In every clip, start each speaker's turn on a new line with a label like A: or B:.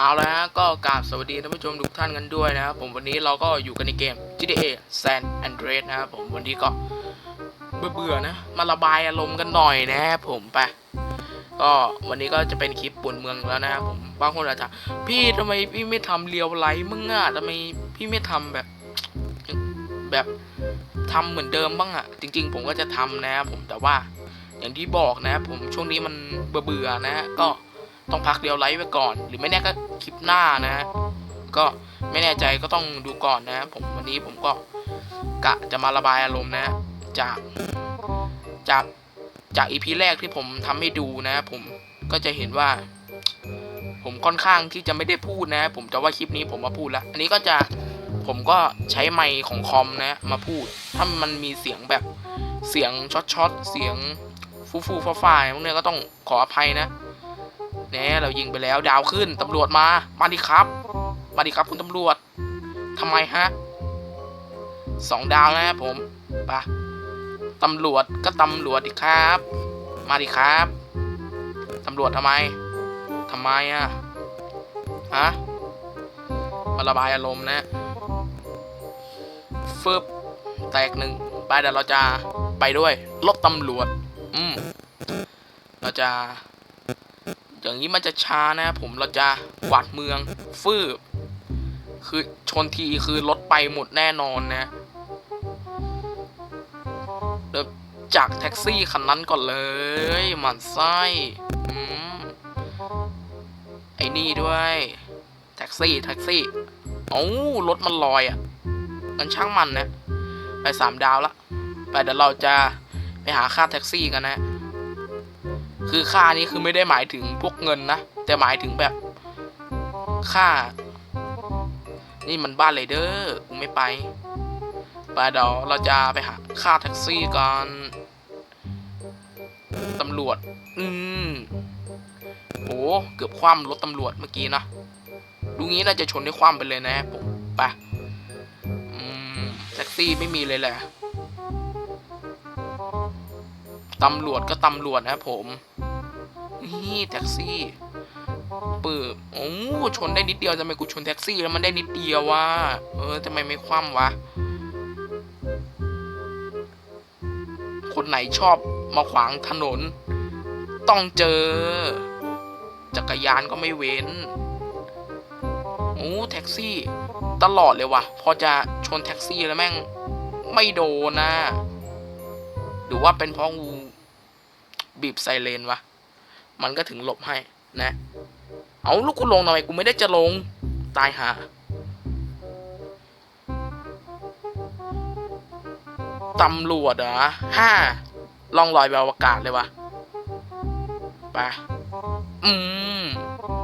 A: เอาแล้วฮะก็กราบสวัสดีท่านผู้ชมทุกท่านกันด้วยนะครับผมวันนี้เราก็อยู่กันในเกม GTA San Andreas นะครับผมวันนี้ก็เบื่อๆนะ มาระบายอารมณ์กันหน่อยนะครับผมไปก็วันนี้ก็จะเป็นคลิปป่วนเมืองแล้วนะครับผมบางคนอาจจะพี่ทำไมพี่ไม่ทำเรียวไลท์มึงอะทำไมพี่ไม่ทำแบบ แบบทำเหมือนเดิมบ้างอะจริง ๆ ผมก็จะทำนะครับผมแต่ว่าอย่างที่บอกนะครับผมช่วงนี้มันเบื่อๆนะฮะก็ ต้องพักเดียวไลฟ์ไว้ก่อน หรือไม่แน่ก็คลิปหน้านะฮะก็ไม่แน่ใจก็ต้องดูก่อนนะผมวันนี้ผมก็กะจะมาระบายอารมณ์นะจากจากจากอีพีแรกที่ผมทำให้ดูนะ ผมก็จะเห็นว่า ผมค่อนข้างที่จะไม่ได้พูดนะ ผมจะว่าคลิปนี้ผมมาพูดแล้ว อันนี้ก็จะผมก็ใช้ไมค์ของคอมนะมาพูด ถ้ามันมีเสียงแบบเสียงช็อตๆเสียงฟูฟูฟ้าฟ้าพวกเนี้ยก็ต้องขออภัยนะ เนี่ยเรายิงไปแล้วดาวขึ้นตำรวจมา มาดิครับ มาดิครับคุณตำรวจทำไมฮะสองดาวนะครับผมไปะตำรวจก็ตำรวจดิครับ มาดิครับตำรวจทำไมทำไมอะฮะมาระบายอารมณ์นะฟึบแตกหนึ่งไปเดี๋ยวเราจะไปด้วยรถตำรวจ อืมเราจะ อย่างนี้มันจะช้านะผมเราจะกวาดเมืองฟืบคือชนทีคือรถไปหมดแน่นอนนะเริ่มจากแท็กซี่คันนั้นก่อนเลยหมันไส้อไอ้นี่ด้วย แท็กซี่แท็กซี่เอ้รถมันลอยอะ่ะงันช่างมันนะ ไปสามดาวละ ไปเดี๋ยวเราจะไปหาค่าแท็กซี่กันนะ คือค่านี้คือไม่ได้หมายถึงพวกเงินนะ แต่หมายถึงแบบค่า นี่มันบ้านเลยเด้อกูไม่ไป ไปเดี๋ยวเราจะไปหาค่าแท็กซี่กันตำรวจ อืมโหเกือบคว่ำรถตำรวจเมื่อกี้นะ ดูงี้น่าจะชนได้คว่ำไปเลยนะผมไปอืมแท็กซี่ไม่มีเลยแหละตำรวจก็ตำรวจนะผม นี่แท็กซี่ปืบโอ้ชนได้นิดเดียวทำไมกูชนแท็กซี่แล้วมันได้นิดเดียววะเออทำไมไม่คว่ำวะคนไหนชอบมาขวางถนน ต้องเจอ จักรยานก็ไม่เว้นโอ้แท็กซี่ ตลอดเลยวะพอจะชนแท็กซี่แล้วแม่ง ไม่โดนนะ หรือว่าเป็นเพราะงูบีบไซเรนวะ มันก็ถึงหลบให้นะ เอาลูกกูลงทำไมกูไม่ได้จะลงตายหาตำรวจเหรอห้าล่องลอยไปอวกาศเลยวะไปอืม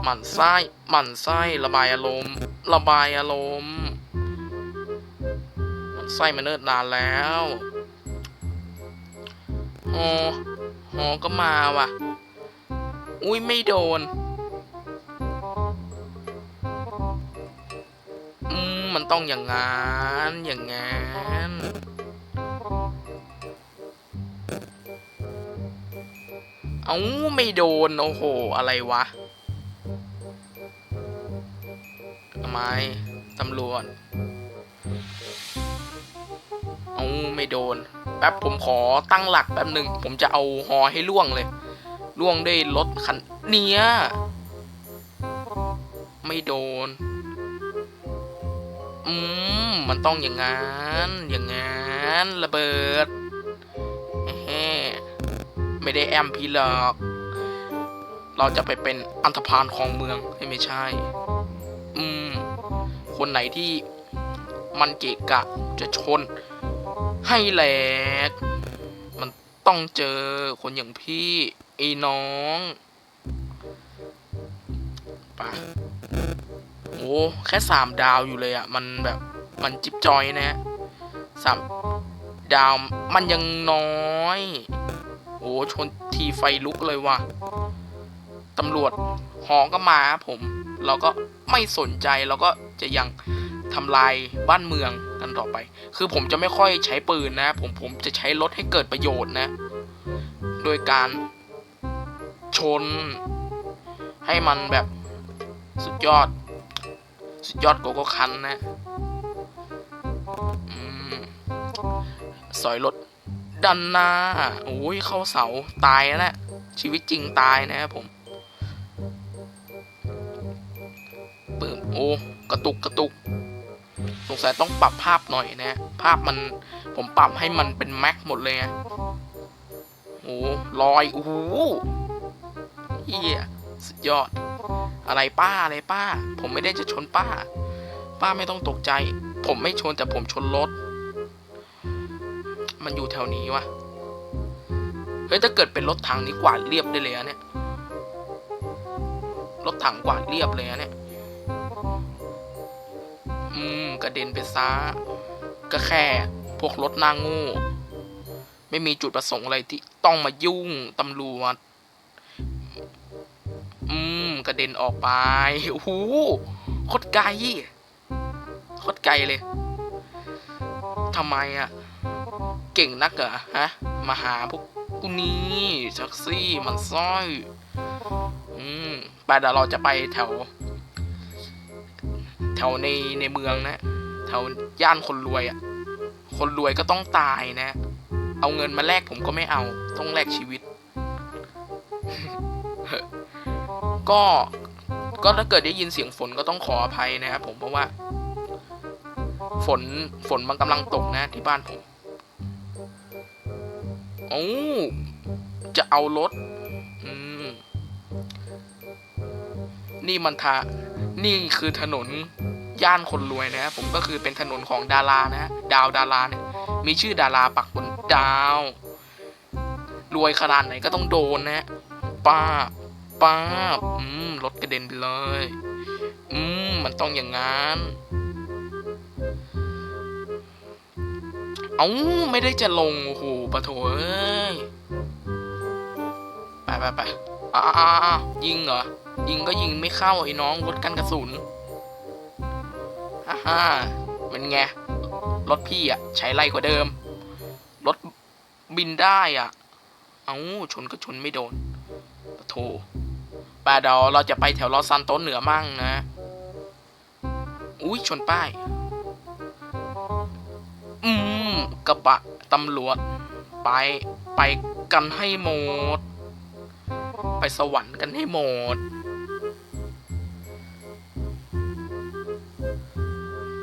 A: หมันไส้หมันไส้ระบายอารมณ์ระบายอารมณ์มันไส้มาเนิ่นนานแล้วฮอฮอก็มาว่ะ อุ้ยไม่โดน อืมมันต้องอย่างงั้นอย่างงั้นเอาไม่โดน โอ้โห อะไรวะทำไมตำรวจเอาไม่โดน แป๊บผมขอตั้งหลักแป๊บหนึ่ง ผมจะเอาฮอให้ล่วงเลย ล่วงด้วยรถคันเนี้ย ไม่โดน อืม มันต้องอย่างงั้น อย่างงั้น ระเบิดแฮไม่ได้แอมพีหรอก เราจะไปเป็นอันธพาลของเมืองไม่ใช่ อืม คนไหนที่มันเกะกะจะชน ให้แหลก มันต้องเจอคนอย่างพี่ ไอ้น้องปะโอ้แค่สามดาวอยู่เลยอะ่ะ มันแบบมันจิ๊บจอยนะสามดาวมันยังน้อย โอ้ชนทีไฟลุกเลยว่ะตำรวจหอก็มาครับผม เราก็ไม่สนใจเราก็จะยังทำลายบ้านเมืองกันต่อไป คือผมจะไม่ค่อยใช้ปืนนะ ผมผมจะใช้รถให้เกิดประโยชน์นะ โดยการ ชน ให้มันแบบสุดยอด สุดยอดโกโก้คันนะสอยรถดันหน้าโอ้ยเข้าเสาตายแล้วนะชีวิตจริงตายนะครับผมเปิดโอ้กระตุกกระตุก สงสัยต้องปรับภาพหน่อยนะ ภาพมันผมปรับให้มันเป็นแม็กหมดเลยไงโอ้ลอยโอ้ เฮียสุดยอด อะไรป้าอะไรป้า ผมไม่ได้จะชนป้า ป้าไม่ต้องตกใจ ผมไม่ชนแต่ผมชนรถ มันอยู่แถวนี้วะเฮ้ยถ้าเกิดเป็นรถถังนี่กวาดเรียบได้เลยอะเนี่ย รถถังกวาดเรียบเลยอะเนี่ย อืมกระเด็นไปซะก็แค่ พวกรถนางูไม่มีจุดประสงค์อะไรที่ต้องมายุ่งตำรวจ อืมกระเด็นออกไปโอ้โหโคตรไกลโคตรไกลเลยทำไมอะเก่งนักเหรอฮะ มาหาพวกกูนี่แท็กซี่มันสร้อย อืมไปเดี๋ยวเราจะไปแถว แถวในในเมืองนะ แถวย่านคนรวยอะ คนรวยก็ต้องตายนะ เอาเงินมาแลกผมก็ไม่เอา ต้องแลกชีวิต ก็ก็ถ้าเกิดได้ยินเสียงฝนก็ต้องขออภัยนะครับผมเพราะว่า ฝนฝนมันกำลังตกนะที่บ้านผมโอ้จะเอารถอืมนี่มันทานี่คือถนนย่านคนรวยนะผมก็คือเป็นถนนของดารานะดาวดาราเนี่ยมีชื่อดาราปักบนดาว รวยขนาดไหนก็ต้องโดนนะป้า ป้าบอืมรถกระเด็นไปเลย อืมมันต้องอย่างงั้น เอาไม่ได้จะลง โอ้โหปะโถเอ้ย ไปไปไปอ่าอ่ายิงเหรอ ยิงก็ยิงไม่เข้าไอ้น้องรถกันกระสุนฮ่าฮ่าเป็นไง รถพี่อะ ใช้ไรกว่าเดิม รถบินได้อะ เอาชนก็ชนไม่โดนปะโถ ป่าเดยวเราจะไปแถวลอสซันโตเหนือมั่งนะ อุ้ยชนป้าย อืม กระบะตำรวจ ไปไปกันให้หมด ไปสวรรค์กันให้หมด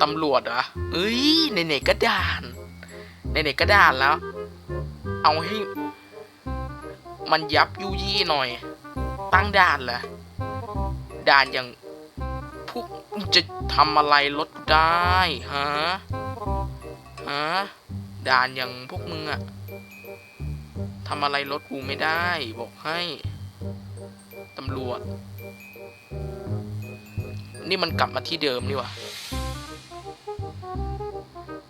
A: ตำรวจเหรอะเอ้ยไหนๆก็ด่านไหนๆก็ด่านแล้ว เอาให้ มันยับยุยี่หน่อย ตั้งด่านเหรอด่านอย่างพวกจะทำอะไรรถได้ฮะฮะด่านอย่างพวกมึงอะทำอะไรรถกูไม่ได้ บอกให้ตำรวจ นี่มันกลับมาที่เดิมนี่วะ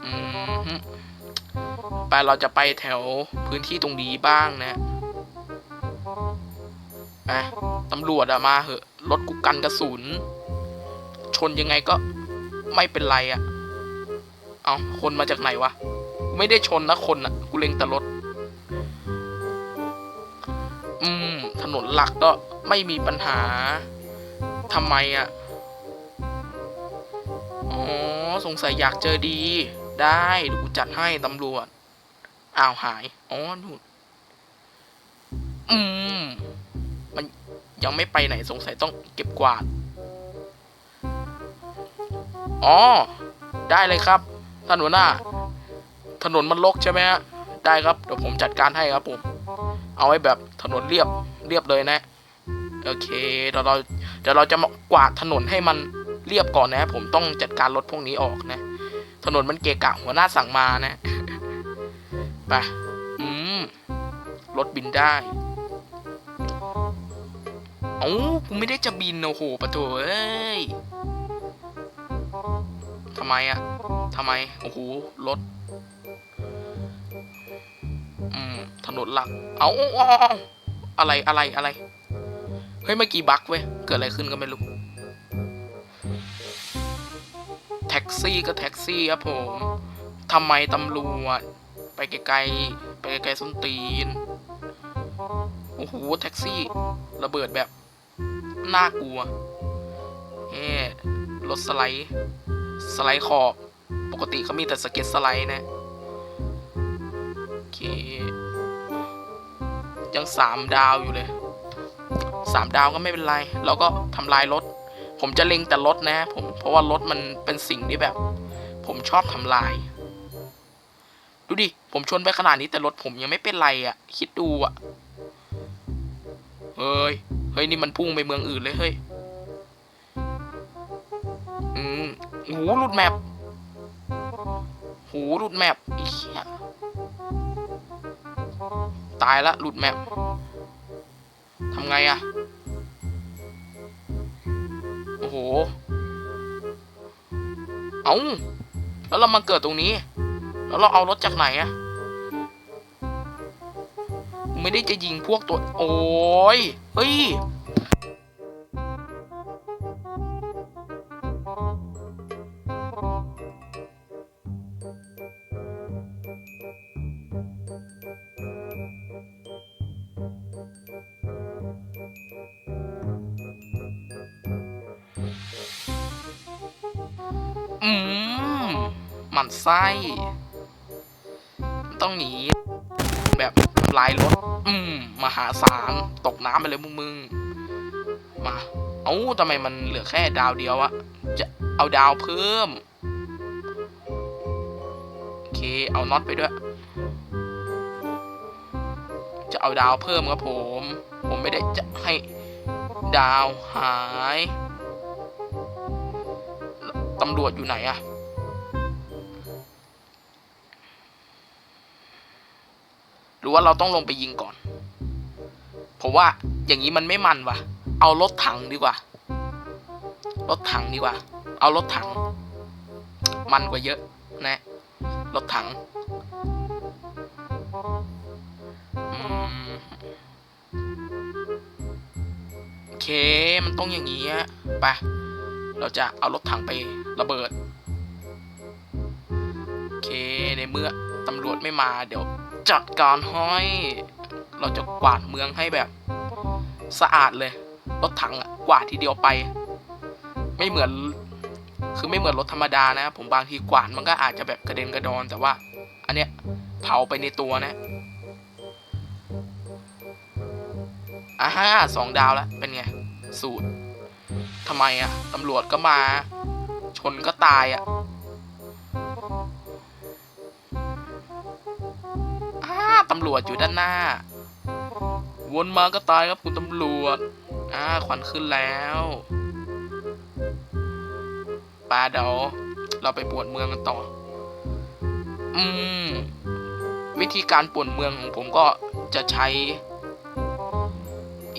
A: อืมฮึไปเราจะไปแถวพื้นที่ตรงนี้บ้างนะ ไปตำรวจอะมาเหอะรถกูกันกระสุน ชนยังไงก็ไม่เป็นไรอะเอาคนมาจากไหนวะ ไม่ได้ชนนะคนอะกูเล็งแต่รถ อืม ถนนหลักก็ไม่มีปัญหาทำไมอะอ๋อ สงสัยอยากเจอดี ได้เดี๋ยวกูจัดให้ตำรวจ อ้าวหาย อ๋อนู่นอืม ยังไม่ไปไหนสงสัยต้องเก็บกวาด อ๋อ ได้เลยครับ ท่านหัวหน้า ถนนมันรกใช่ไหมฮะ ได้ครับ เดี๋ยวผมจัดการให้ครับผม เอาไว้แบบถนนเรียบเรียบเลยนะ โอเค เดี๋ยวเราเดี๋ยวเราจะมากวาดถนนให้มันเรียบก่อนนะ ผมต้องจัดการรถพวกนี้ออกนะ ถนนมันเกะกะหัวหน้าสั่งมานะ ไป อืม รถบินได้ เอ้ากูไม่ได้จะบินโอ้โหปะโถเอ้ยทำไมอะทำไม โอ้โห รถ อืม ถนนหลัก เอาเอาเอาอาอะไรอะไรอะไร เฮ้ย เมื่อกี้บั๊กเว้ย เกิดอะไรขึ้นก็ไม่รู้ แท็กซี่ก็แท็กซี่ครับผมทำไมตำรวจ ไปไกลๆ ไปไกลๆส้นตีน โอ้โห แท็กซี่ ระเบิดแบบ น่ากลัวรถสไลด์สไลด์ขอบปกติเขามีแต่สเก็ตสไลด์นะโอเคยังสามดาวอยู่เลยสามดาวก็ไม่เป็นไร เราก็ทำลายรถ ผมจะเล็งแต่รถนะผมเพราะว่ารถมันเป็นสิ่งที่แบบ ผมชอบทำลาย ดูดิ ผมชนไปขนาดนี้แต่รถผมยังไม่เป็นไรอะ่ะ คิดดูอะ่ะเฮ้ย เฮ้ยนี่มันพุ่งไปเมืองอื่นเลยเฮ้ย อืมหูหลุดแมปหูหลุดแมปอีเหี้ยตายละหลุดแมปทำไงอะโอ้โห เอาแล้วเรามาเกิดตรงนี้ แล้วเราเอารถจากไหนอะไม่ได้จะยิงพวกตัว โอ้ย เฮ้ย อืมหมันไส้ ต้องหนีำลายรถ อืมมหาศาลตกน้ำไปเลยมึงมึงมาเอ้าทำไมมันเหลือแค่ดาวเดียวอะจะเอาดาวเพิ่มโอเคเอาน็อตไปด้วย จะเอาดาวเพิ่มครับผม ผมไม่ได้จะให้ดาวหายตำรวจอยู่ไหนอะ หรือว่าเราต้องลงไปยิงก่อน ผมว่าอย่างนี้มันไม่มันวะเอารถถังดีกว่า รถถังดีกว่า เอารถถัง มันกว่าเยอะนะ รถถังโอเค มันต้องอย่างนี้อะไป เราจะเอารถถังไประเบิด โอเค ในเมื่อตำรวจไม่มาเดี๋ยว จัดการให้ เราจะกวาดเมืองให้แบบ สะอาดเลย รถถังอะกวาดทีเดียวไป ไม่เหมือน คือไม่เหมือนรถธรรมดานะผมบางทีกวาดมันก็อาจจะแบบกระเด็นกระดอน แต่ว่า อันเนี้ยเผาไปในตัวนะอ่าฮะสองดาวแล้วเป็นไง สูตรทำไมอะตำรวจก็มา ชนก็ตายอะ ตำรวจอยู่ด้านหน้า วนมาก็ตายครับคุณตำรวจ อ่าควันขึ้นแล้วปาเดี๋ยวเราไปปวดเมืองกันต่อ อืม วิธีการปวดเมืองของผมก็จะใช้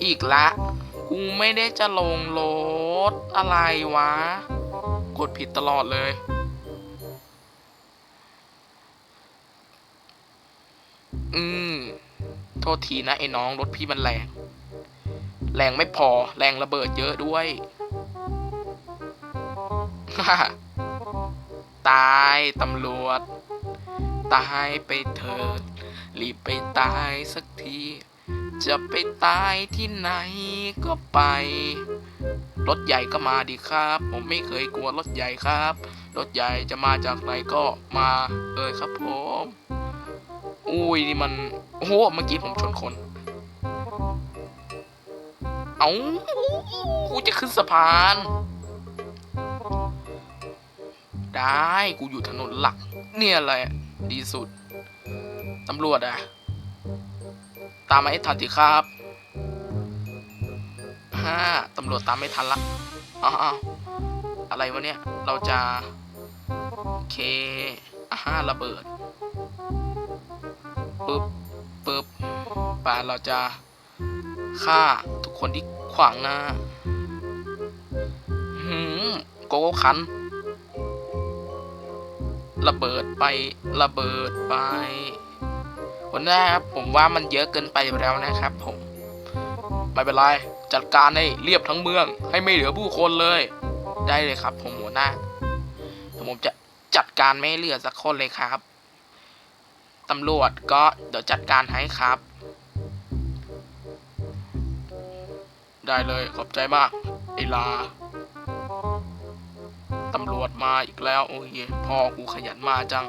A: อีกละ กูไม่ได้จะลงรถอะไรวะ กดผิดตลอดเลย อืม โทษทีนะไอ้น้องรถพี่มันแรง แรงไม่พอ แรงระเบิดเยอะด้วย ตายตำรวจ ตายไปเถิด รีบไปตายสักที จะไปตายที่ไหนก็ไป รถใหญ่ก็มาดีครับ ผมไม่เคยกลัวรถใหญ่ครับ รถใหญ่จะมาจากไหนก็มาเอยครับผม อุ้ยนี่มัน โอ้โห เมื่อกี้ผมชนคน เอากูจะขึ้นสะพาน ได้กูอยู่ถนนหลัก เนี่ยแหละดีสุด ตำรวจอะตามมาให้ทันทีครับฮ่าตำรวจตามไม่ทันละอ้าวอะไรวะเนี่ย เราจะ โอเคอ่าฮ่าระเบิด ปึ๊บปึ๊บปาเราจะฆ่าทุกคนที่ขวางหน้าหืมโกโก้คัน ระเบิดไประเบิดไปวันแรกครับผมว่ามันเยอะเกินไปแล้วนะครับผม ไม่เป็นไรจัดการให้เรียบทั้งเมือง ให้ไม่เหลือผู้คนเลย ได้เลยครับ ผมหัวหน้าผมจะจัดการไม่เหลือสักคนเลยครับ ตำรวจก็เดี๋ยวจัดการให้ครับ ได้เลยขอบใจมากไอลาตำรวจมาอีกแล้ว โอ้ยพ่อกูขยันมาจัง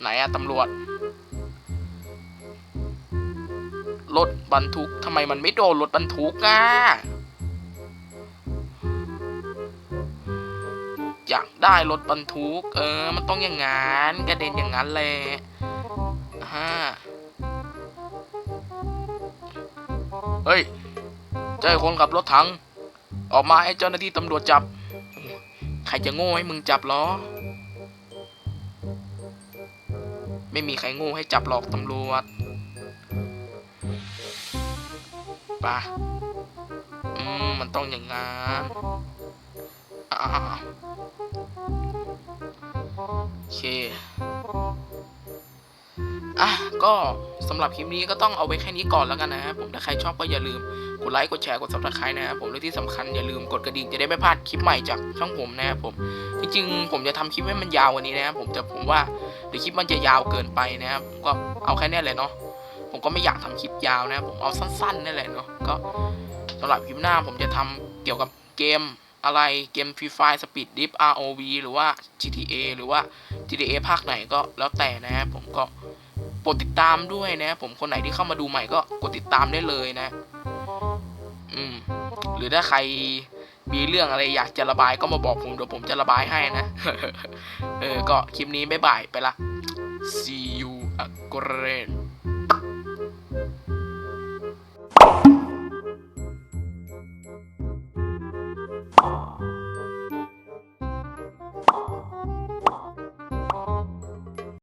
A: ไหนอะตำรวจ รถบรรทุกทำไมมันไม่โดนรถบรรทุกอะ อยากได้รถบรรทุก เออ มันต้องอย่างงั้นกระเด็นอย่างนั้นเลยฮ่าเฮ้ยเจอคนขับรถถัง ออกมาให้เจ้าหน้าที่ตำรวจจับ ใครจะโง่ให้มึงจับเหรอ ไม่มีใครโง่ให้จับหรอกตำรวจไปะอืมมันต้องอย่างงั้นอ่าโอ เค อะ ก็สำหรับคลิปนี้ก็ต้องเอาไว้แค่นี้ก่อนแล้วกันนะครับผม ถ้าใครชอบก็อย่าลืมกดไลค์ กดแชร์ กด subscribe นะครับผมและที่สำคัญอย่าลืมกดกระดิ่งจะได้ไม่พลาดคลิปใหม่จากช่องผมนะครับผม จริงๆ ผมจะทำคลิปให้มันยาวกว่านี้นะครับผม แต่ผมว่าเดี๋ยวคลิปมันจะยาวเกินไปนะครับ ก็เอาแค่นี้ยเลยเนาะ ผมก็ไม่อยากทำคลิปยาวนะครับผม เอาสั้นๆนี่แหละเนาะ ก็สำหรับคลิปหน้าผมจะทำเกี่ยวกับเกม อะไรเกม Free Fire Speed Dip ROV หรือว่า GTA หรือว่า GTA ภาคไหนก็แล้วแต่นะผมก็โปรดติดตามด้วยนะ ผมคนไหนที่เข้ามาดูใหม่ก็กดติดตามได้เลยนะ อืม หรือถ้าใครมีเรื่องอะไรอยากจะระบายก็มาบอกผมเดี๋ยวผมจะระบายให้นะ เออ ก็คลิปนี้บ๊ายบายไปละ see you again